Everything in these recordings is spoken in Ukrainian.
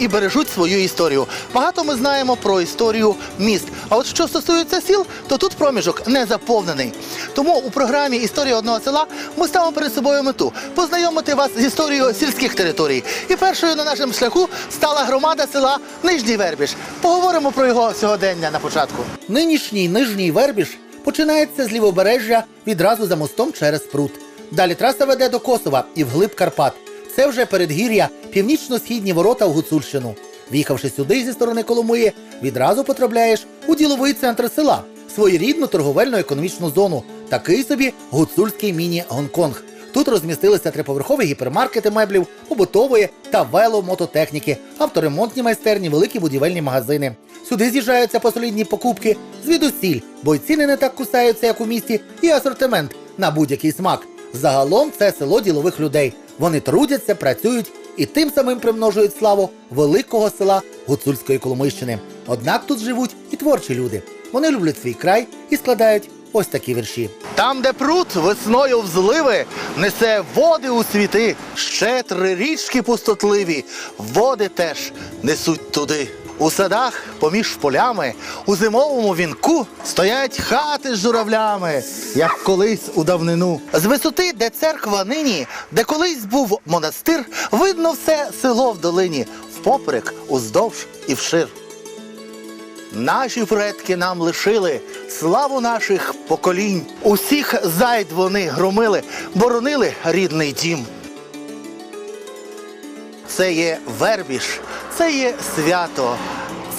і бережуть свою історію. Багато ми знаємо про історію міст. А от що стосується сіл, то тут проміжок не заповнений. Тому у програмі Історія одного села ми ставимо перед собою мету познайомити вас з історією сільських територій. І першою на нашому шляху стала громада села Нижній Вербіж. Поговоримо про його сьогодення на початку. Нинішній Нижній Вербіж починається з лівобережжя відразу за мостом через пруд. Далі траса веде до Косова і вглиб Карпат. Це вже передгір'я, північно-східні ворота в Гуцульщину. В'їхавши сюди зі сторони Коломиї, відразу потрапляєш у діловий центр села, своєрідну торговельно-економічну зону, такий собі гуцульський міні-Гонконг. Тут розмістилися триповерхові гіпермаркети меблів, побутової та веломототехніки, авторемонтні майстерні, великі будівельні магазини. Сюди з'їжджаються посолідні покупки звідусіль, бо й ціни не так кусаються, як у місті, і асортимент на будь-який смак. Загалом це село ділових людей. Вони трудяться, працюють і тим самим примножують славу великого села Гуцульської Коломийщини. Однак тут живуть і творчі люди. Вони люблять свій край і складають ось такі вірші. Там, де пруд весною в зливи, несе води у світи, ще три річки пустотливі, води теж несуть туди. У садах поміж полями, у зимовому вінку стоять хати з журавлями, як колись у давнину. З висоти, де церква нині, де колись був монастир, видно все село в долині, впоперек, уздовж і вшир. Наші предки нам лишили славу наших поколінь. Усіх зайд вони громили, боронили рідний дім. Це є вербіж, це є свято,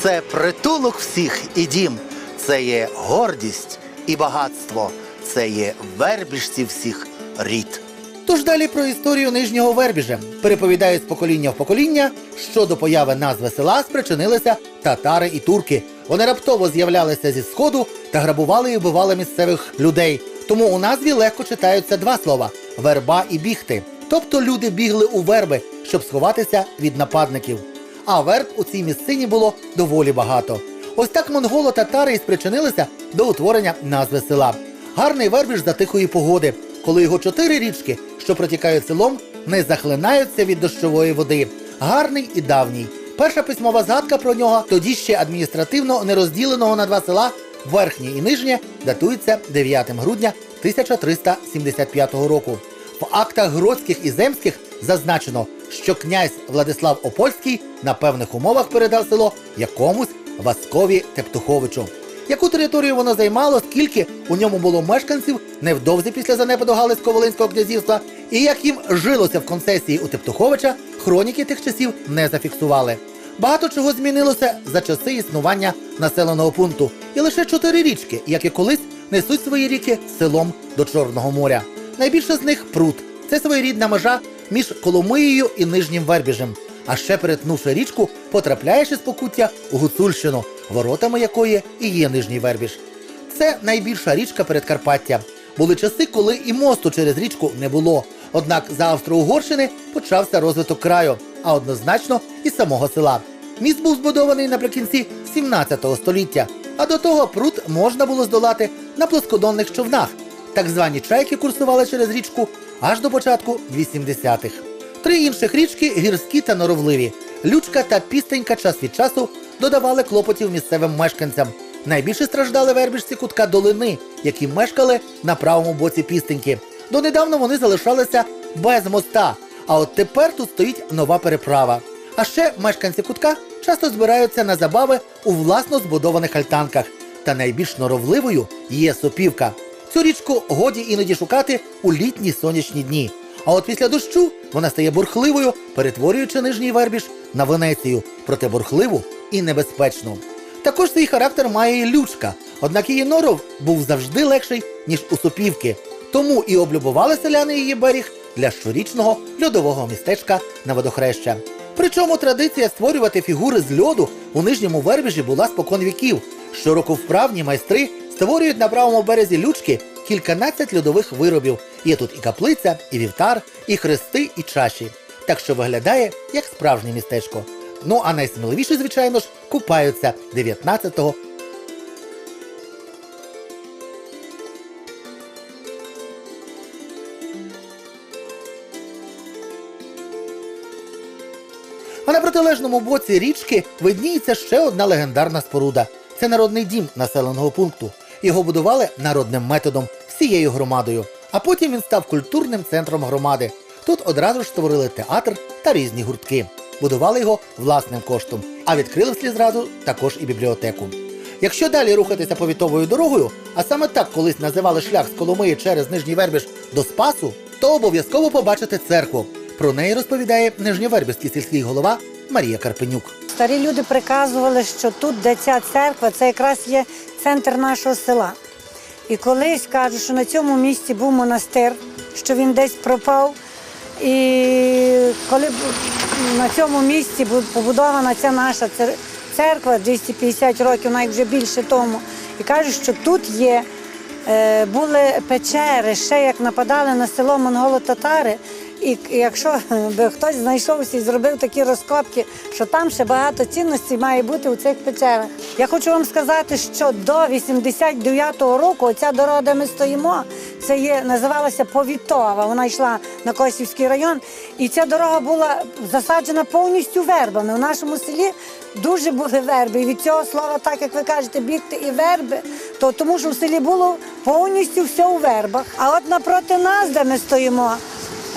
це притулок всіх і дім, це є гордість і багатство, це є вербіжці всіх рід. Тож далі про історію нижнього вербіжа переповідають з покоління в покоління, що до появи назви села спричинилися татари і турки. Вони раптово з'являлися зі сходу та грабували і вбивали місцевих людей. Тому у назві легко читаються два слова верба і бігти. Тобто люди бігли у верби, щоб сховатися від нападників. А верб у цій місцині було доволі багато. Ось так монголо-татари і спричинилися до утворення назви села. Гарний вербіж за тихої погоди, коли його чотири річки, що протікають селом, не захлинаються від дощової води. Гарний і давній. Перша письмова згадка про нього, тоді ще адміністративно нерозділеного на два села, верхнє і нижнє, датується 9 грудня 1375 року. В актах Гродських і Земських зазначено, що князь Владислав Опольський на певних умовах передав село якомусь Васкові Тептуховичу. Яку територію воно займало, скільки у ньому було мешканців невдовзі після занепаду Галицько-Волинського князівства, і як їм жилося в концесії у Тептуховича, хроніки тих часів не зафіксували. Багато чого змінилося за часи існування населеного пункту, і лише чотири річки, як і колись, несуть свої ріки селом до Чорного моря. Найбільше з них пруд. Це своєрідна межа між Коломиєю і Нижнім Вербіжем. А ще перетнувши річку, потрапляєш із Покуття у Гуцульщину, воротами якої і є Нижній Вербіж. Це найбільша річка Передкарпаття. Були часи, коли і мосту через річку не було. Однак за Австро-Угорщини почався розвиток краю, а однозначно і самого села. Міст був збудований наприкінці 17 століття, а до того пруд можна було здолати на плоскодонних човнах. Так звані чайки курсували через річку аж до початку 80-х. Три інших річки гірські та норовливі. Лючка та пістенька час від часу додавали клопотів місцевим мешканцям. Найбільше страждали вербіжці кутка долини, які мешкали на правому боці пістеньки. Донедавна вони залишалися без моста. А от тепер тут стоїть нова переправа. А ще мешканці кутка часто збираються на забави у власно збудованих альтанках. Та найбільш норовливою є сопівка. Цю річку годі іноді шукати у літні сонячні дні. А от після дощу вона стає бурхливою, перетворюючи нижній вербіж на Венецію, проте бурхливу і небезпечну. Також свій характер має і лючка, однак її норов був завжди легший, ніж у сопівки. Тому і облюбували селяни її берег для щорічного льодового містечка на водохреща. Причому традиція створювати фігури з льоду у нижньому вербіжі була спокон віків. Щороку вправні майстри створюють на правому березі лючки кільканадцять льодових виробів. Є тут і каплиця, і вівтар, і хрести, і чаші. Так що виглядає як справжнє містечко. Ну а найсміливіші, звичайно ж, купаються 19-го А напроти протилежному боці річки видніється ще одна легендарна споруда. Це народний дім населеного пункту. Його будували народним методом всією громадою. А потім він став культурним центром громади. Тут одразу ж створили театр та різні гуртки. Будували його власним коштом, а відкрили вслід зразу також і бібліотеку. Якщо далі рухатися повітовою дорогою, а саме так колись називали шлях з Коломиї через Нижній Вербіж до Спасу, то обов'язково побачите церкву. Про неї розповідає Нижньовербівський сільський голова Марія Карпенюк. Старі люди приказували, що тут, де ця церква, це якраз є центр нашого села. І колись кажуть, що на цьому місці був монастир, що він десь пропав. І коли на цьому місці побудована ця наша церква 250 років, навіть вже більше тому, і кажуть, що тут є е, були печери, ще як нападали на село монголо-татари. І якщо би хтось знайшовся і зробив такі розкопки, що там ще багато цінностей має бути у цих печерах. Я хочу вам сказати, що до 89-го року оця дорога, де ми стоїмо, це є називалася Повітова. Вона йшла на Косівський район, і ця дорога була засаджена повністю вербами. У нашому селі дуже були верби. І від цього слова, так як ви кажете, бігти і верби, то тому що в селі було повністю все у вербах. А от напроти нас, де ми стоїмо.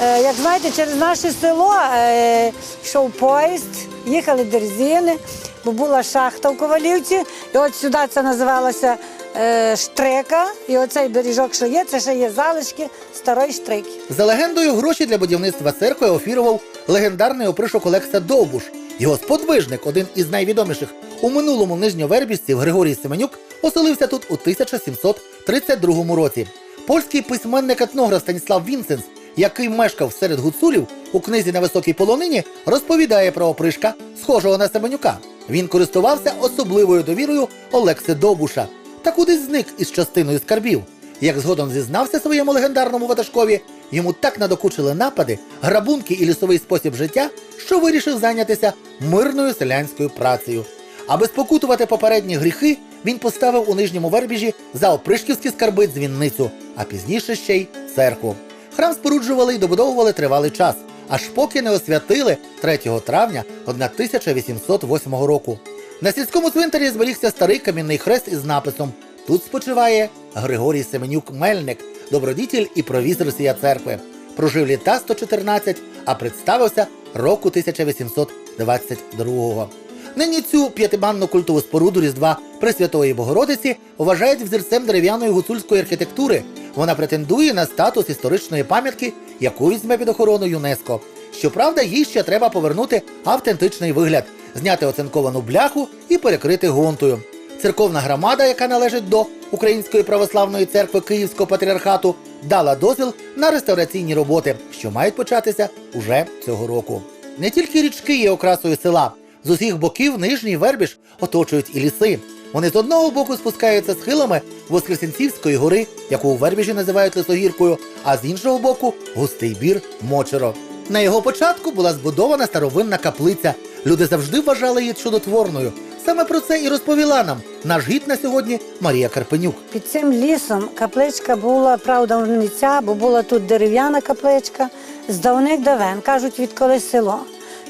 Е, Як знаєте, через наше село е, йшов поїзд, їхали дерзини, бо була шахта в Ковалівці, і от сюди це називалося е, штрека. І оцей бережок, що є, це ще є залишки старої штрики. За легендою, гроші для будівництва церкви офірував легендарний опришок Олекса Довбуш. Його сподвижник, один із найвідоміших у минулому нижньовербівців Григорій Семенюк, оселився тут у 1732 році. Польський письменник етнограф Станіслав Вінценс, який мешкав серед гуцулів у книзі на високій полонині, розповідає про опришка, схожого на Семенюка. Він користувався особливою довірою Олекси Довбуша та кудись зник із частиною скарбів. Як згодом зізнався своєму легендарному ватажкові, йому так надокучили напади, грабунки і лісовий спосіб життя, що вирішив зайнятися мирною селянською працею. Аби спокутувати попередні гріхи, він поставив у нижньому вербіжі за опришківські скарби дзвінницю, а пізніше ще й церкву. Храм споруджували і добудовували тривалий час, аж поки не освятили 3 травня 1808 року. На сільському цвинтарі зберігся старий камінний хрест із написом Тут спочиває Григорій Семенюк Мельник, добродітель і провізор сія церкви. Прожив літа 114, а представився року 1822. Нині цю п'ятибанну культову споруду Різдва Пресвятої Богородиці вважають взірцем дерев'яної гуцульської архітектури. Вона претендує на статус історичної пам'ятки, яку візьме під охорону ЮНЕСКО. Щоправда, їй ще треба повернути автентичний вигляд, зняти оцинковану бляху і перекрити гонтою. Церковна громада, яка належить до Української православної церкви Київського патріархату, дала дозвіл на реставраційні роботи, що мають початися уже цього року. Не тільки річки є окрасою села. З усіх боків нижній вербіж оточують і ліси. Вони з одного боку спускаються схилами Воскресенцівської гори, яку у вербіжі називають лисогіркою, а з іншого боку густий бір Мочеро. На його початку була збудована старовинна каплиця. Люди завжди вважали її чудотворною. Саме про це і розповіла нам наш гід на сьогодні Марія Карпенюк. Під цим лісом капличка була, правда, не ця, бо була тут дерев'яна капличка з давних давен, кажуть, відколи село.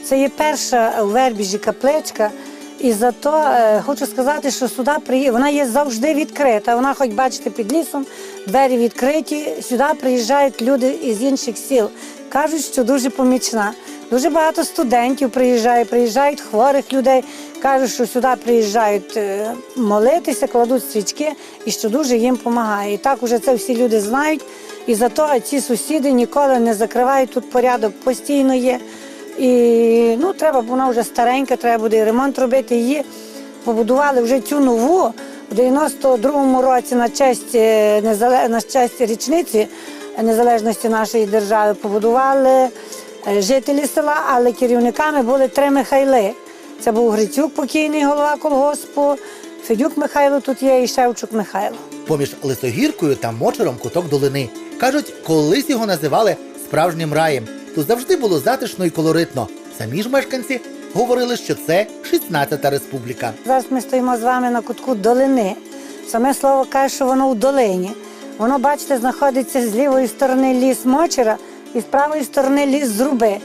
Це є перша у Вербіжі капличка. І зато е, хочу сказати, що сюди приї... вона є завжди відкрита. Вона, хоч бачите, під лісом двері відкриті. Сюди приїжджають люди із інших сіл. Кажуть, що дуже помічна. Дуже багато студентів приїжджає, приїжджають хворих людей. Кажуть, що сюди приїжджають е, молитися, кладуть свічки і що дуже їм допомагає. І так уже це всі люди знають. І зато ці сусіди ніколи не закривають тут порядок, постійно є. І ну, треба, вона вже старенька, треба буде ремонт робити. Її побудували вже цю нову в 92-му році на честь, е, на честь річниці незалежності нашої держави. Побудували е, жителі села, але керівниками були три Михайли. Це був Грицюк, покійний голова колгоспу, Федюк Михайло тут є і Шевчук Михайло. Поміж лисогіркою та мочером куток долини. Кажуть, колись його називали справжнім раєм. Тут завжди було затишно і колоритно. Самі ж мешканці говорили, що це 16-та республіка. Зараз ми стоїмо з вами на кутку долини. Саме слово каже, що воно в долині. Воно, бачите, знаходиться з лівої сторони ліс Мочера і з правої сторони ліс Зруби.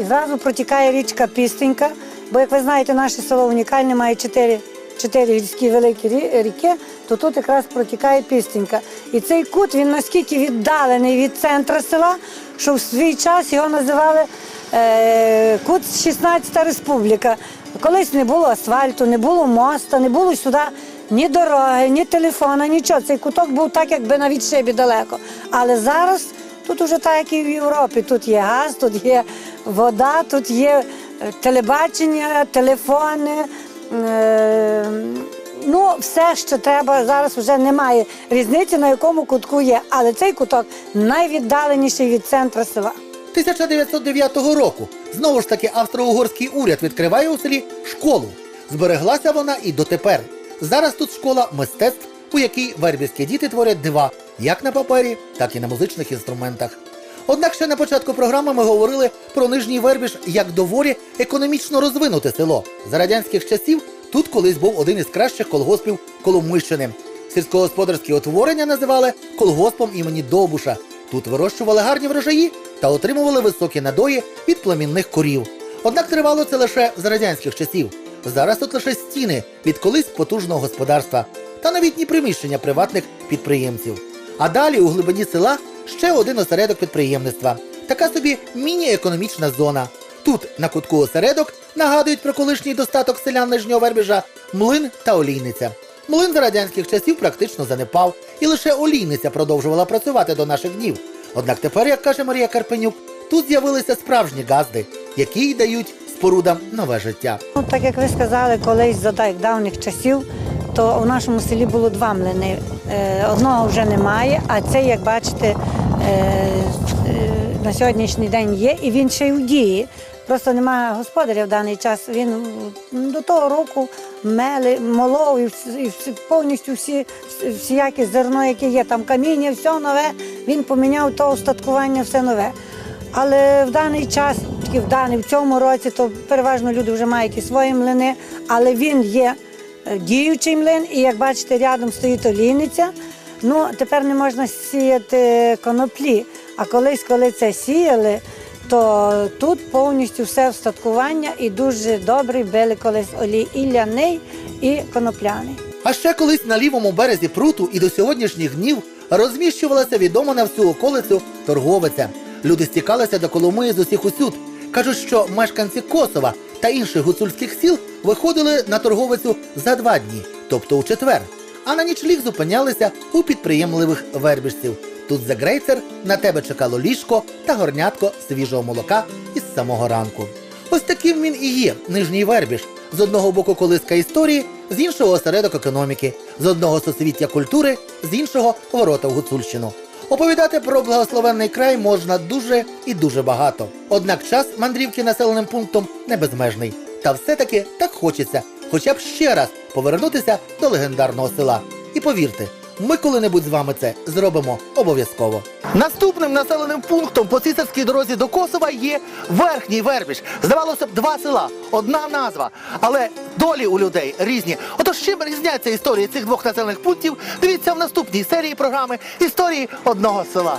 І зразу протікає річка Пістенька, Бо, як ви знаєте, наше село унікальне має чотири, чотири гірські великі ріки, то тут якраз протікає пістенька. І цей кут він наскільки віддалений від центру села, що в свій час його називали е, кут 16-та республіка. Колись не було асфальту, не було моста, не було сюди ні дороги, ні телефона, нічого. Цей куток був так, якби на відшибі далеко. Але зараз тут уже так, як і в Європі. Тут є газ, тут є вода, тут є е, телебачення, телефони. Е, Ну, все, що треба, зараз вже немає різниці, на якому кутку є. Але цей куток найвіддаленіший від центру села. 1909 року знову ж таки австро-угорський уряд відкриває у селі школу. Збереглася вона і дотепер. Зараз тут школа мистецтв, у якій вербівські діти творять дива як на папері, так і на музичних інструментах. Однак ще на початку програми ми говорили про нижній вербіж як доволі економічно розвинуте село. За радянських часів тут колись був один із кращих колгоспів Коломийщини. Сільськогосподарські утворення називали колгоспом імені Довбуша. Тут вирощували гарні врожаї та отримували високі надої від племінних корів. Однак тривало це лише з радянських часів. Зараз тут лише стіни від колись потужного господарства та новітні приміщення приватних підприємців. А далі у глибині села ще один осередок підприємництва. Така собі міні-економічна зона. Тут на кутку осередок нагадують про колишній достаток селян Нижнього Вербіжа млин та олійниця. Млин за радянських часів практично занепав, і лише олійниця продовжувала працювати до наших днів. Однак тепер, як каже Марія Карпенюк, тут з'явилися справжні газди, які й дають спорудам нове життя. Ну, так як ви сказали, колись за давніх часів, то у нашому селі було два млини. Е, Одного вже немає, а цей, як бачите, на сьогоднішній день є, і він ще й у дії. Просто немає господаря в даний час. Він до того року мели, молов і, повністю всі, вс- всіяке зерно, яке є, там каміння, все нове. Він поміняв то устаткування, все нове. Але в даний час, в даний в цьому році, то переважно люди вже мають і свої млини, але він є е, діючий млин, і як бачите, рядом стоїть олійниця. Ну, тепер не можна сіяти коноплі. А колись, коли це сіяли, то тут повністю все встаткування і дуже добрий били колись олій і ляний, і конопляний. А ще колись на лівому березі пруту і до сьогоднішніх днів розміщувалася відома на всю околицю торговиця. Люди стікалися до Коломиї з усіх усюд. Кажуть, що мешканці Косова та інших гуцульських сіл виходили на торговицю за два дні, тобто у четвер. А на нічліг зупинялися у підприємливих вербіжців. Тут за грейцер на тебе чекало ліжко та горнятко свіжого молока із самого ранку. Ось таким він і є нижній вербіж. З одного боку колиска історії, з іншого осередок економіки, з одного сусвіття культури, з іншого ворота в Гуцульщину. Оповідати про благословенний край можна дуже і дуже багато. Однак час мандрівки населеним пунктом не безмежний. Та все-таки так хочеться, хоча б ще раз повернутися до легендарного села. І повірте, ми коли-небудь з вами це зробимо обов'язково. Наступним населеним пунктом по цісарській дорозі до Косова є верхній Вербіж. Здавалося б, два села, одна назва, але долі у людей різні. Отож, чим різняться історії цих двох населених пунктів? Дивіться в наступній серії програми Історії одного села.